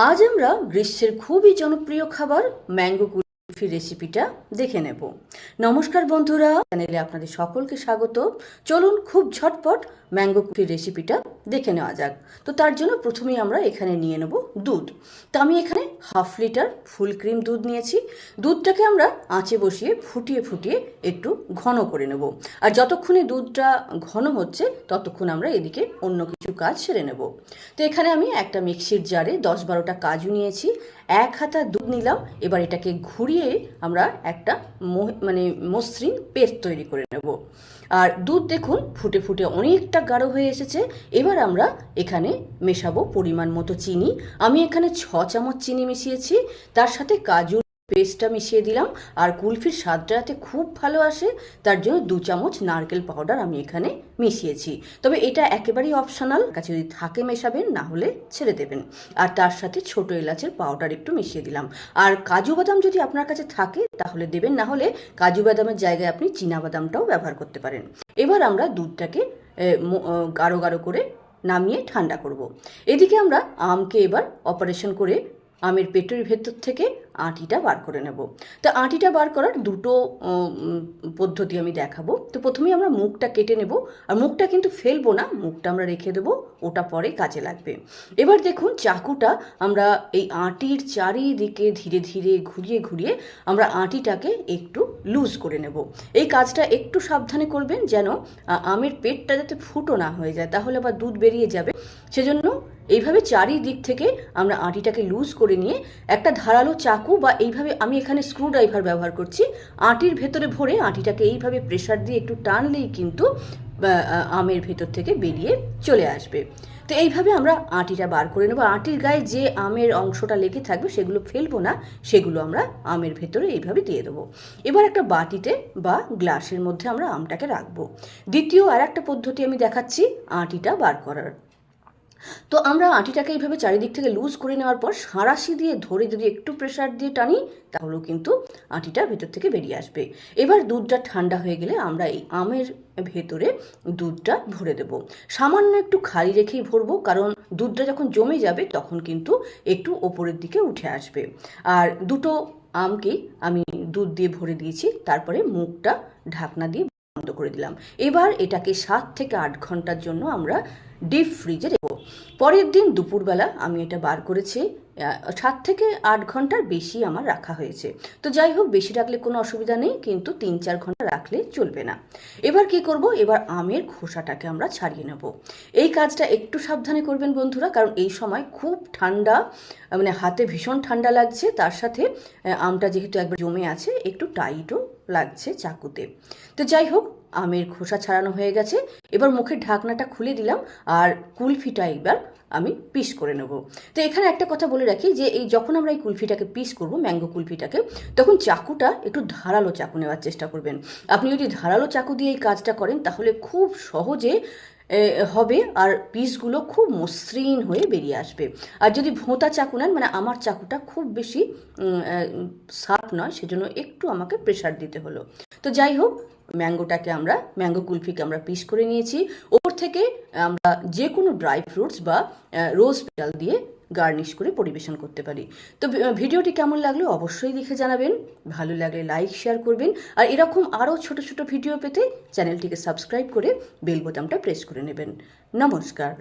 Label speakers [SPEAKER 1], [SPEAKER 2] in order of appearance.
[SPEAKER 1] আজ আমরা গ্রীষ্মের খুবই জনপ্রিয় খাবার ম্যাঙ্গো কুলফি রেসিপিটা দেখে নেব। নমস্কার বন্ধুরা চ্যানেলে আপনাদের সকলকে স্বাগত। চলুন খুব ঝটপট ম্যাঙ্গো কুলফি রেসিপিটা দেখে নেওয়া যাক। তো তার জন্য প্রথমেই আমরা এখানে নিয়ে নেব দুধ। তো আমি এখানে হাফ লিটার ফুল ক্রিম দুধ নিয়েছি। দুধটাকে আমরা আঁচে বসিয়ে ফুটিয়ে ফুটিয়ে একটু ঘন করে নেব। আর যতক্ষণে দুধটা ঘন হচ্ছে, ততক্ষণ আমরা এদিকে অন্য কিছু কাজ সেরে নেব। তো এখানে আমি একটা মিক্সির জারে দশ বারোটা কাজু নিয়েছি। এক হাতা দুধ নিলাম। এবার এটাকে ঘুরিয়ে আমরা একটা মানে মসৃণ পেস্ট তৈরি করে নেব। আর দুধ দেখুন, ফুটে ফুটে অনেকটা গাঢ় হয়ে এসেছে। এবার আমরা এখানে মেশাবো পরিমাণ মতো চিনি। আমি এখানে ছ চামচ চিনি মিশিয়েছি। তার সাথে কাজু পেস্টটা মিশিয়ে দিলাম। আর কুলফির স্বাদটা যাতে খুব ভালো আসে, তার জন্য দু চামচ নারকেল পাউডার আমি এখানে মিশিয়েছি। তবে এটা একেবারেই অপশনাল কাছে যদি থাকে মেশাবেন, না হলে ছেড়ে দেবেন। আর তার সাথে ছোট এলাচের পাউডার একটু মিশিয়ে দিলাম। আর কাজু বাদাম যদি আপনার কাছে থাকে, তাহলে দেবেন, না হলে কাজু বাদামের জায়গায় আপনি বাদামটাও ব্যবহার করতে পারেন। এবার আমরা দুধটাকে গাঢ় গাঢ় করে নামিয়ে ঠান্ডা করব। এদিকে আমরা আমকে এবার অপারেশন করে আমের পেটের ভেতর থেকে আঁটিটা বার করে নেব। তো আঁটিটা বার করার দুটো পদ্ধতি আমি দেখাবো। তো প্রথমেই আমরা মুখটা কেটে নেব। আর মুখটা কিন্তু ফেলব না, মুখটা আমরা রেখে দেবো, ওটা পরে কাজে লাগবে। এবার দেখুন, চাকুটা আমরা এই আঁটির চারিদিকে ধীরে ধীরে ঘুরিয়ে ঘুরিয়ে আমরা আঁটিটাকে একটু লুজ করে নেব। এই কাজটা একটু সাবধানে করবেন যেন আমের পেটটা যাতে ফুটো না হয়ে যায়, তাহলে আবার দুধ বেরিয়ে যাবে। সেজন্য এইভাবে চারিদিক থেকে আমরা আঁটিটাকে লুজ করে নিয়ে একটা ধারালো চাকু বা এইভাবে আমি এখানে স্ক্রু ড্রাইভার ব্যবহার করছি, আঁটির ভেতরে ভরে আঁটিটাকে এইভাবে প্রেসার দিয়ে একটু টানলেই কিন্তু আমের ভেতর থেকে বেরিয়ে চলে আসবে। তো এইভাবে আমরা আঁটিটা বার করে নেব। আঁটির গায়ে যে আমের অংশটা লেগে থাকবে সেগুলো ফেলব না, সেগুলো আমরা আমের ভেতরে এইভাবে দিয়ে দেবো। এবার একটা বাটিতে বা গ্লাসের মধ্যে আমরা আমটাকে রাখব। দ্বিতীয় আর একটা পদ্ধতি আমি দেখাচ্ছি, আঁটিটা বার করার। তো আমরা আঁটিটাকে এইভাবে চারিদিক থেকে লুজ করে নেওয়ার পর সাঁড়াশি দিয়ে ধরে যদি একটু প্রেসার দিয়ে টানি, তাহলেও কিন্তু আঁটিটা ভেতর থেকে বেরিয়ে আসবে। এবার দুধটা ঠান্ডা হয়ে গেলে আমরা এই আমের ভেতরে দুধটা ভরে দেব। সামান্য একটু খালি রেখেই ভরবো, কারণ দুধটা যখন জমে যাবে তখন কিন্তু একটু ওপরের দিকে উঠে আসবে। আর দুটো আমকেই আমি দুধ দিয়ে ভরে দিয়েছি, তারপরে মুখটা ঢাকনা দিয়ে বন্ধ করে দিলাম। এবার এটাকে সাত থেকে আট ঘণ্টার জন্য আমরা ডিপ ফ্রিজে রেখো পরের দিন দুপুরবেলা আমি এটা বার করেছি সাত থেকে আট ঘণ্টার বেশি আমার রাখা হয়েছে। তো যাই হোক, বেশি রাখলে কোনো অসুবিধা নেই, কিন্তু তিন চার ঘণ্টা রাখলে চলবে না। এবার কি করব? এবার আমের খোসাটাকে আমরা ছাড়িয়ে নেব। এই কাজটা একটু সাবধানে করবেন বন্ধুরা, কারণ এই সময় খুব ঠান্ডা মানে হাতে ভীষণ ঠান্ডা লাগছে। তার সাথে আমটা যেহেতু একবার জমে আছে, একটু টাইটও লাগছে চাকুতে। তো যাই হোক আমের খোসা ছাড়ানো হয়ে গেছে। এবার মুখের ঢাকনাটা খুলে দিলাম আর কুলফিটা এবার আমি পিস করে নেব। তো এখানে একটা কথা বলে রাখি যে, এই যখন আমরা এই কুলফিটাকে পিস করব, ম্যাঙ্গো কুলফিটাকে, তখন চাকুটা একটু ধারালো চাকু নেওয়ার চেষ্টা করবেন। আপনি যদি ধারালো চাকু দিয়ে এই কাজটা করেন, তাহলে খুব সহজে হবে আর পিসগুলো খুব মসৃণ হয়ে বেরিয়ে আসবে। আর যদি ভোঁতা চাকু নেন মানে আমার চাকুটা খুব বেশি সাপ নয়, সেজন্য একটু আমাকে প্রেশার দিতে হলো। তো যাই হোক ম্যাঙ্গোটাকে আমরা, ম্যাঙ্গো কুলফিকে আমরা পিস করে নিয়েছি। ওপর থেকে আমরা যে কোনো ড্রাই ফ্রুটস বা রোজ পেটাল দিয়ে গার্নিশ করে পরিবেশন করতে পারি। তো ভিডিওটি কেমন লাগল অবশ্যই লিখে জানাবেন। ভালো লাগলে লাইক, শেয়ার করবেন। আর এরকম আরও ছোট ছোট ভিডিও পেতে চ্যানেলটিকে সাবস্ক্রাইব করে বেল বোতামটা প্রেস করে নেবেন। নমস্কার।